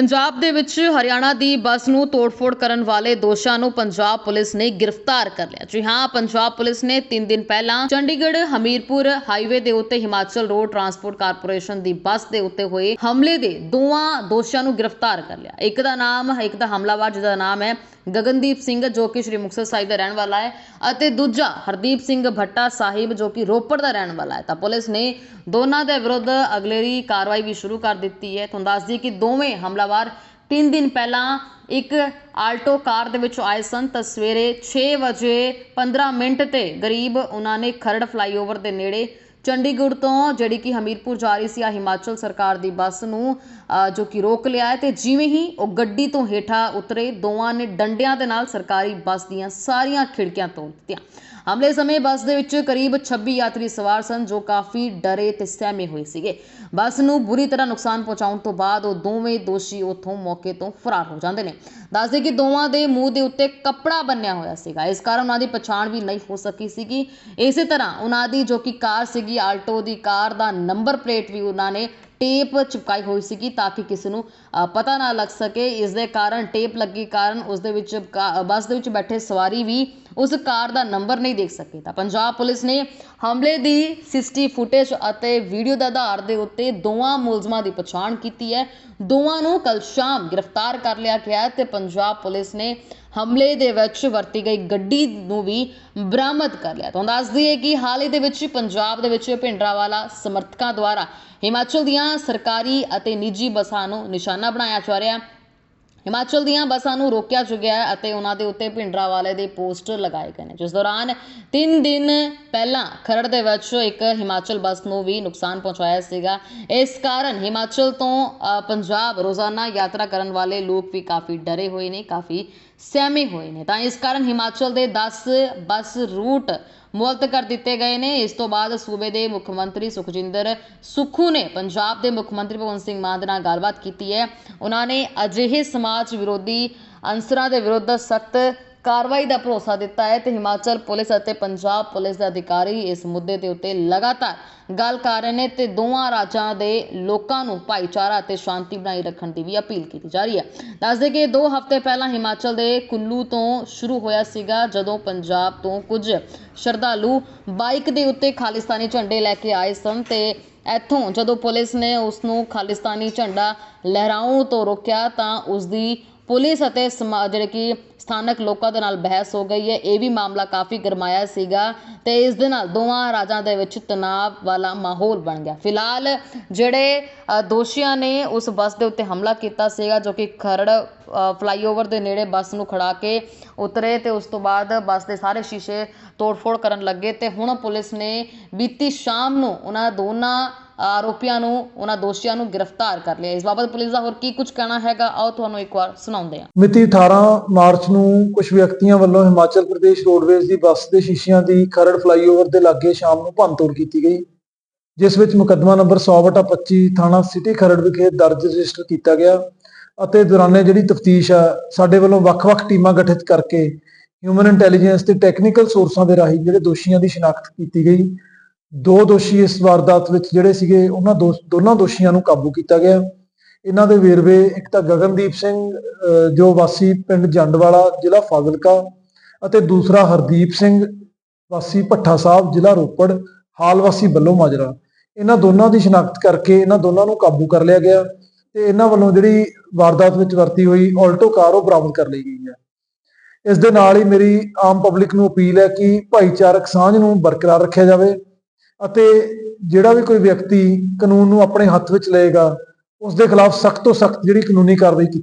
ਪੰਜਾਬ ਦੇ ਵਿੱਚ ਹਰਿਆਣਾ ਦੀ ਬੱਸ ਨੂੰ ਤੋੜਫੋੜ ਕਰਨ ਵਾਲੇ ਦੋਸ਼ਾਂ ਨੂੰ ਪੰਜਾਬ ਪੁਲਿਸ ਨੇ ਗ੍ਰਿਫਤਾਰ ਕਰ ਲਿਆ। ਜੀ ਹਾਂ, ਪੰਜਾਬ ਪੁਲਿਸ ਨੇ 3 ਦਿਨ ਪਹਿਲਾਂ ਚੰਡੀਗੜ੍ਹ, ਹਮੀਰਪੁਰ ਹਾਈਵੇ ਦੇ ਉੱਤੇ ਹਿਮਾਚਲ ਰੋਡ ਟਰਾਂਸਪੋਰਟ ਕਾਰਪੋਰੇਸ਼ਨ ਦੀ ਬੱਸ ਦੇ ਉੱਤੇ ਹੋਏ ਹਮਲੇ ਦੇ ਦੋਵਾਂ ਦੋਸ਼ੀਆਂ ਨੂੰ ਗ੍ਰਿਫਤਾਰ ਕਰ ਲਿਆ। ਇੱਕ ਦਾ ਨਾਮ, ਇੱਕ ਦਾ ਹਮਲਾਵਰ, ਜਿਹਦਾ ਨਾਮ ਹੈ ਗਗਨਦੀਪ ਸਿੰਘ ਜੋ ਕਿ ਸ਼੍ਰੀ ਮੁਕਤਸਰ ਸਾਹਿਬ ਦਾ ਰਹਿਣ ਵਾਲਾ ਹੈ ਅਤੇ ਦੂਜਾ ਹਰਦੀਪ ਸਿੰਘ ਭੱਟਾ ਸਾਹਿਬ ਜੋ ਕਿ ਰੋਪੜ ਦਾ ਰਹਿਣ ਵਾਲਾ ਹੈ। ਤਾਂ ਪੁਲਿਸ ਨੇ ਦੋਨਾਂ ਦੇ ਵਿਰੁੱਧ ਅਗਲੇਰੀ ਕਾਰਵਾਈ ਵੀ ਸ਼ੁਰੂ ਕਰ ਦਿੱਤੀ ਹੈ। ਤੁਹਾਨੂੰ ਦੱਸ ਦਈਏ ਕਿ ਦੋਵੇਂ ਹਮਲਾਵਰ 3 ਦਿਨ ਪਹਿਲਾਂ ਇੱਕ ਆਲਟੋ ਕਾਰ ਦੇ ਵਿੱਚ ਆਏ ਸਨ। ਤਾਂ ਸਵੇਰੇ 6 ਵਜੇ 15 ਮਿੰਟ ਤੇ ਗਰੀਬ ਉਹਨਾਂ ਨੇ ਖਰੜ ਫਲਾਈਓਵਰ ਦੇ ਨੇੜੇ ਚੰਡੀਗੜ੍ਹ ਤੋਂ ਜਿਹੜੀ ਕਿ ਹਮੀਰਪੁਰ ਜਾ ਰਹੀ ਸੀ ਆ ਹਿਮਾਚਲ ਸਰਕਾਰ ਦੀ ਬੱਸ ਨੂੰ ਅ, ਜੋ ਕਿ ਰੋਕ ਲਿਆ ਹੈ ਤੇ ਜਿਵੇਂ ਹੀ ਉਹ ਗੱਡੀ ਤੋਂ ਹੇਠਾਂ ਉਤਰੇ ਦੋਵਾਂ ਨੇ ਡੰਡਿਆਂ ਦੇ ਨਾਲ ਸਰਕਾਰੀ ਬੱਸ ਦੀਆਂ ਸਾਰੀਆਂ ਖਿੜਕੀਆਂ ਤੋੜ ਦਿੱਤੀਆਂ। ਹਮਲੇ ਸਮੇਂ ਬੱਸ ਦੇ ਵਿੱਚ ਕਰੀਬ 26 ਯਾਤਰੀ ਸਵਾਰ ਸਨ, ਜੋ ਕਾਫੀ ਡਰੇ ਤੇ ਸਹਿਮੇ ਹੋਏ ਸੀਗੇ। ਬੱਸ ਨੂੰ ਬੁਰੀ ਤਰ੍ਹਾਂ ਨੁਕਸਾਨ ਪਹੁੰਚਾਉਣ ਤੋਂ ਬਾਅਦ ਉਹ ਦੋਵੇਂ ਦੋਸ਼ੀ ਉੱਥੋਂ ਮੌਕੇ ਤੋਂ ਫਰਾਰ ਹੋ ਜਾਂਦੇ ਨੇ। ਦੱਸਦੇ ਕਿ ਦੋਵਾਂ ਦੇ ਮੂੰਹ ਦੇ ਉੱਤੇ ਕੱਪੜਾ ਬੰਨਿਆ ਹੋਇਆ ਸੀਗਾ। ਇਸ ਕਾਰਨ ਉਹਨਾਂ ਦੀ ਪਛਾਣ ਵੀ ਨਹੀਂ ਹੋ ਸਕੀ ਸੀਗੀ। ਇਸੇ ਤਰ੍ਹਾਂ ਉਹਨਾਂ ਦੀ ਜੋ ਕਿ ਕਾਰ ਸੀਗੀ, ਆਲਟੋ ਦੀ ਕਾਰ ਦਾ ਨੰਬਰ ਪਲੇਟ ਵੀ ਉਹਨਾਂ ਨੇ ਟੇਪ ਚਿਪਕਾਈ ਹੋਈ ਸੀਗੀ ਤਾਂ ਕਿ ਕਿਸੇ ਨੂੰ ਪਤਾ ਨਾ ਲੱਗ ਸਕੇ। ਇਸ ਦੇ ਕਾਰਨ ਟੇਪ ਲੱਗੀ ਕਾਰਨ ਉਸ ਦੇ ਵਿੱਚ ਬੱਸ ਦੇ ਵਿੱਚ ਬੈਠੇ ਸਵਾਰੀ ਵੀ ਉਸ ਕਾਰ ਦਾ ਨੰਬਰ ਨਹੀਂ ਦੇਖ ਸਕੇ। ਤਾਂ ਪੰਜਾਬ ਪੁਲਿਸ ਨੇ ਹਮਲੇ ਦੀ ਸਿਸਟੀ ਫੁਟੇਜ ਅਤੇ ਵੀਡੀਓ ਦੇ ਆਧਾਰ ਦੇ ਉੱਤੇ ਦੋਵਾਂ ਮੁਲਜ਼ਮਾਂ ਦੀ ਪਛਾਣ ਕੀਤੀ ਹੈ। ਦੋਵਾਂ ਨੂੰ ਕੱਲ ਸ਼ਾਮ ਗ੍ਰਿਫਤਾਰ ਕਰ ਲਿਆ ਗਿਆ ਤੇ ਪੰਜਾਬ ਪੁਲਿਸ ਨੇ ਹਮਲੇ ਦੇ ਵਿੱਚ ਵਰਤੀ ਗਈ ਗੱਡੀ ਨੂੰ ਵੀ ਬਰਾਮਦ ਕਰ ਲਿਆ। ਤੁਹਾਨੂੰ ਦੱਸ ਦਈਏ ਕਿ ਹਾਲ ਹੀ ਦੇ ਵਿੱਚ ਪੰਜਾਬ ਦੇ ਵਿੱਚ ਭਿੰਡਰਾਵਾਲਾ ਸਮਰਥਕਾਂ ਦੁਆਰਾ ਹਿਮਾਚਲ ਦੀਆਂ ਸਰਕਾਰੀ ਅਤੇ ਨਿੱਜੀ ਬੱਸਾਂ ਨੂੰ ਨਿਸ਼ਾਨਾ ਬਣਾਇਆ ਜਾ ਰਿਹਾ। ਹੈ ਹਿਮਾਚਲ ਦੀਆਂ ਬੱਸਾਂ ਨੂੰ ਰੋਕਿਆ ਚੁੱਕਿਆ ਹੈ ਅਤੇ ਉਹਨਾਂ ਦੇ ਉੱਤੇ ਭਿੰਡਰਾਵਾਲੇ ਦੇ ਪੋਸਟਰ ਲਗਾਏ ਗਏ ਨੇ। ਜਿਸ ਦੌਰਾਨ 3 ਦਿਨ ਪਹਿਲਾਂ ਖਰੜ ਦੇ ਵਿੱਚ ਇੱਕ ਹਿਮਾਚਲ ਬੱਸ ਨੂੰ ਵੀ ਨੁਕਸਾਨ ਪਹੁੰਚਾਇਆ ਸੀਗਾ। ਇਸ ਕਾਰਨ ਹਿਮਾਚਲ ਤੋਂ ਪੰਜਾਬ ਰੋਜ਼ਾਨਾ ਯਾਤਰਾ ਕਰਨ ਵਾਲੇ ਲੋਕ ਵੀ ਕਾਫੀ ਡਰੇ ਹੋਏ ਨੇ, ਕਾਫੀ ਸਹਿਮੇ ਹੋਏ ਨੇ। ਤਾਂ ਇਸ ਕਾਰਨ ਹਿਮਾਚਲ ਦੇ 10 ਬੱਸ ਰੂਟ ਮੁਅੱਤਲ ਕਰ ਦਿੱਤੇ ਗਏ ਨੇ। ਇਸ ਤੋਂ ਬਾਅਦ ਸੂਬੇ ਦੇ ਮੁੱਖ ਮੰਤਰੀ ਸੁਖਜਿੰਦਰ ਸੁਖੂ ਨੇ ਪੰਜਾਬ ਦੇ ਮੁੱਖ ਮੰਤਰੀ ਭਗਵੰਤ ਸਿੰਘ ਮਾਨ ਦੇ ਨਾਲ ਗੱਲਬਾਤ ਕੀਤੀ ਹੈ। ਉਹਨਾਂ ਨੇ ਅਜਿਹੇ ਸਮਾਜ ਵਿਰੋਧੀ ਅੰਸਰਾਂ ਦੇ ਵਿਰੁੱਧ ਸਖਤ ਕਾਰਵਾਈ ਦਾ ਭਰੋਸਾ ਦਿੱਤਾ ਹੈ ਤੇ ਹਿਮਾਚਲ ਪੁਲਿਸ ਅਤੇ ਪੰਜਾਬ ਪੁਲਿਸ ਦੇ ਅਧਿਕਾਰੀ ਇਸ ਮੁੱਦੇ ਦੇ ਉੱਤੇ ਲਗਾਤਾਰ ਗੱਲ ਕਰ ਰਹੇ ਨੇ ਤੇ ਦੋਵਾਂ ਰਾਜਾਂ ਦੇ ਲੋਕਾਂ ਨੂੰ ਭਾਈਚਾਰਾ ਅਤੇ ਸ਼ਾਂਤੀ ਬਣਾਈ ਰੱਖਣ ਦੀ ਵੀ ਅਪੀਲ ਕੀਤੀ ਜਾ ਰਹੀ ਹੈ। ਦੱਸਦੇ ਕਿ 2 ਹਫ਼ਤੇ ਪਹਿਲਾਂ ਹਿਮਾਚਲ ਦੇ ਕੁੱਲੂ ਤੋਂ ਸ਼ੁਰੂ ਹੋਇਆ ਸੀਗਾ, ਜਦੋਂ ਪੰਜਾਬ ਤੋਂ ਕੁਝ ਸ਼ਰਧਾਲੂ ਬਾਈਕ ਦੇ ਉੱਤੇ ਖਾਲਿਸਤਾਨੀ ਝੰਡੇ ਲੈ ਕੇ ਆਏ ਸਨ ਤੇ ਇੱਥੋਂ ਜਦੋਂ ਪੁਲਿਸ ਨੇ ਉਸ ਨੂੰ ਖਾਲਿਸਤਾਨੀ ਝੰਡਾ ਲਹਿਰਾਉਣ ਤੋਂ ਰੋਕਿਆ ਤਾਂ ਉਸ ਦੀ ਪੁਲਿਸ ਅਤੇ ਸਮਾ- ਜਿਹੜੇ ਕਿ ਸਥਾਨਕ ਲੋਕਾਂ ਦੇ ਨਾਲ ਬਹਿਸ ਹੋ ਗਈ ਹੈ, ਇਹ ਵੀ ਮਾਮਲਾ ਕਾਫੀ ਗਰਮਾਇਆ ਸੀਗਾ ਤੇ ਇਸ ਦੇ ਨਾਲ ਦੋਵਾਂ ਰਾਜਾਂ ਦੇ ਵਿੱਚ ਤਣਾਅ ਵਾਲਾ ਮਾਹੌਲ ਬਣ ਗਿਆ। ਫਿਲਹਾਲ ਜਿਹੜੇ ਦੋਸ਼ੀਆਂ ਨੇ ਉਸ ਬੱਸ ਦੇ ਉੱਤੇ ਹਮਲਾ ਕੀਤਾ ਸੀਗਾ, ਜੋ ਕਿ ਖਰੜ ਫਲਾਈਓਵਰ ਦੇ ਨੇੜੇ ਬੱਸ ਨੂੰ ਖੜਾ ਕੇ ਉਤਰੇ ਤੇ ਉਸ ਤੋਂ ਬਾਅਦ ਬੱਸ ਦੇ ਸਾਰੇ ਸ਼ੀਸ਼ੇ ਤੋੜਫੋੜ ਕਰਨ ਲੱਗੇ ਤੇ ਹੁਣ ਪੁਲਿਸ ਨੇ ਬੀਤੀ ਸ਼ਾਮ ਨੂੰ ਉਹਨਾਂ ਦੋਨਾਂ ਆਰੋਪੀਆਂ ਨੂੰ, ਉਹਨਾਂ ਦੋਸ਼ੀਆਂ ਨੂੰ ਗ੍ਰਿਫਤਾਰ ਕਰ ਲਿਆ। ਇਸ ਬਾਬਤ ਪੁਲਿਸ ਦਾ ਹੋਰ ਕੀ ਕੁਝ ਕਹਿਣਾ ਹੈਗਾ? ਆਓ ਤੁਹਾਨੂੰ ਇੱਕ ਵਾਰ ਸੁਣਾਉਂਦੇ ਹਾਂ। ਮਿਤੀ 18 ਮਾਰਚ ਨੂੰ ਕੁਝ ਵਿਅਕਤੀਆਂ ਵੱਲੋਂ ਹਿਮਾਚਲ ਪ੍ਰਦੇਸ਼ ਰੋਡਵੇਜ਼ ਦੀ ਬੱਸ ਦੇ ਸ਼ੀਸ਼ਿਆਂ ਦੀ ਖਰੜ ਫਲਾਈਓਵਰ ਦੇ ਲਾਗੇ ਸ਼ਾਮ ਨੂੰ ਭੰਨਤੋੜ ਕੀਤੀ ਗਈ, ਜਿਸ ਵਿੱਚ ਮੁਕੱਦਮਾ ਨੰਬਰ 100/25 ਥਾਣਾ ਸਿਟੀ ਖਰੜ ਵਿਖੇ ਦਰਜ ਰਜਿਸਟਰ ਕੀਤਾ ਗਿਆ ਅਤੇ ਦੌਰਾਨੇ ਜਿਹੜੀ ਤਫਤੀਸ਼ ਆ, ਸਾਡੇ ਵੱਲੋਂ ਵੱਖ-ਵੱਖ ਟੀਮਾਂ ਗਠਿਤ ਕਰਕੇ ਹਿਊਮਨ ਇੰਟੈਲੀਜੈਂਸ ਤੇ ਟੈਕਨੀਕਲ ਸੋਰਸਾਂ ਦੇ ਰਾਹੀਂ ਜਿਹੜੇ ਦੋਸ਼ੀਆਂ ਦੀ ਸ਼ਨਾਖਤ ਕੀਤੀ ਗਈ। ਦੋ ਦੋਸ਼ੀ ਇਸ ਵਾਰਦਾਤ ਵਿੱਚ ਜਿਹੜੇ ਸੀਗੇ, ਉਹਨਾਂ ਦੋ- ਦੋਨਾਂ ਦੋਸ਼ੀਆਂ ਨੂੰ ਕਾਬੂ ਕੀਤਾ ਗਿਆ। ਇਹਨਾਂ ਦੇ ਵੇਰਵੇ ਇੱਕ ਤਾਂ ਗਗਨਦੀਪ ਸਿੰਘ ਜੋ ਵਾਸੀ ਪਿੰਡ ਜੰਡਵਾਲਾ, ਜ਼ਿਲ੍ਹਾ ਫਾਜ਼ਿਲਕਾ ਅਤੇ ਦੂਸਰਾ ਹਰਦੀਪ ਸਿੰਘ, ਵਾਸੀ ਭੱਠਾ ਸਾਹਿਬ, ਜ਼ਿਲ੍ਹਾ ਰੋਪੜ, ਹਾਲ ਵਾਸੀ ਬੱਲੋ ਮਾਜਰਾ। ਇਹਨਾਂ ਦੋਨਾਂ ਦੀ ਸ਼ਨਾਖਤ ਕਰਕੇ ਇਹਨਾਂ ਦੋਨਾਂ ਨੂੰ ਕਾਬੂ ਕਰ ਲਿਆ ਗਿਆ ਤੇ ਇਹਨਾਂ ਵੱਲੋਂ ਜਿਹੜੀ ਵਾਰਦਾਤ ਵਿੱਚ ਵਰਤੀ ਹੋਈ ਆਲਟੋ ਕਾਰ ਉਹ ਬਰਾਮਦ ਕਰ ਲਈ ਗਈ ਹੈ। ਇਸ ਦੇ ਨਾਲ ਹੀ ਮੇਰੀ ਆਮ ਪਬਲਿਕ ਨੂੰ ਅਪੀਲ ਹੈ ਕਿ ਭਾਈਚਾਰਕ ਸਾਂਝ ਨੂੰ ਬਰਕਰਾਰ ਰੱਖਿਆ ਜਾਵੇ। ਅਤੇ ਜਿਹੜਾ ਵੀ ਕੋਈ ਵਿਅਕਤੀ ਕਾਨੂੰਨ ਨੂੰ ਆਪਣੇ ਹੱਥ ਵਿੱਚ ਲਏਗਾ ਉਸ ਦੇ ਖਿਲਾਫ ਸਖਤ ਤੋਂ ਸਖਤ ਜਿਹੜੀ ਕਾਨੂੰਨੀ ਕਾਰਵਾਈ ਕੀਤੀ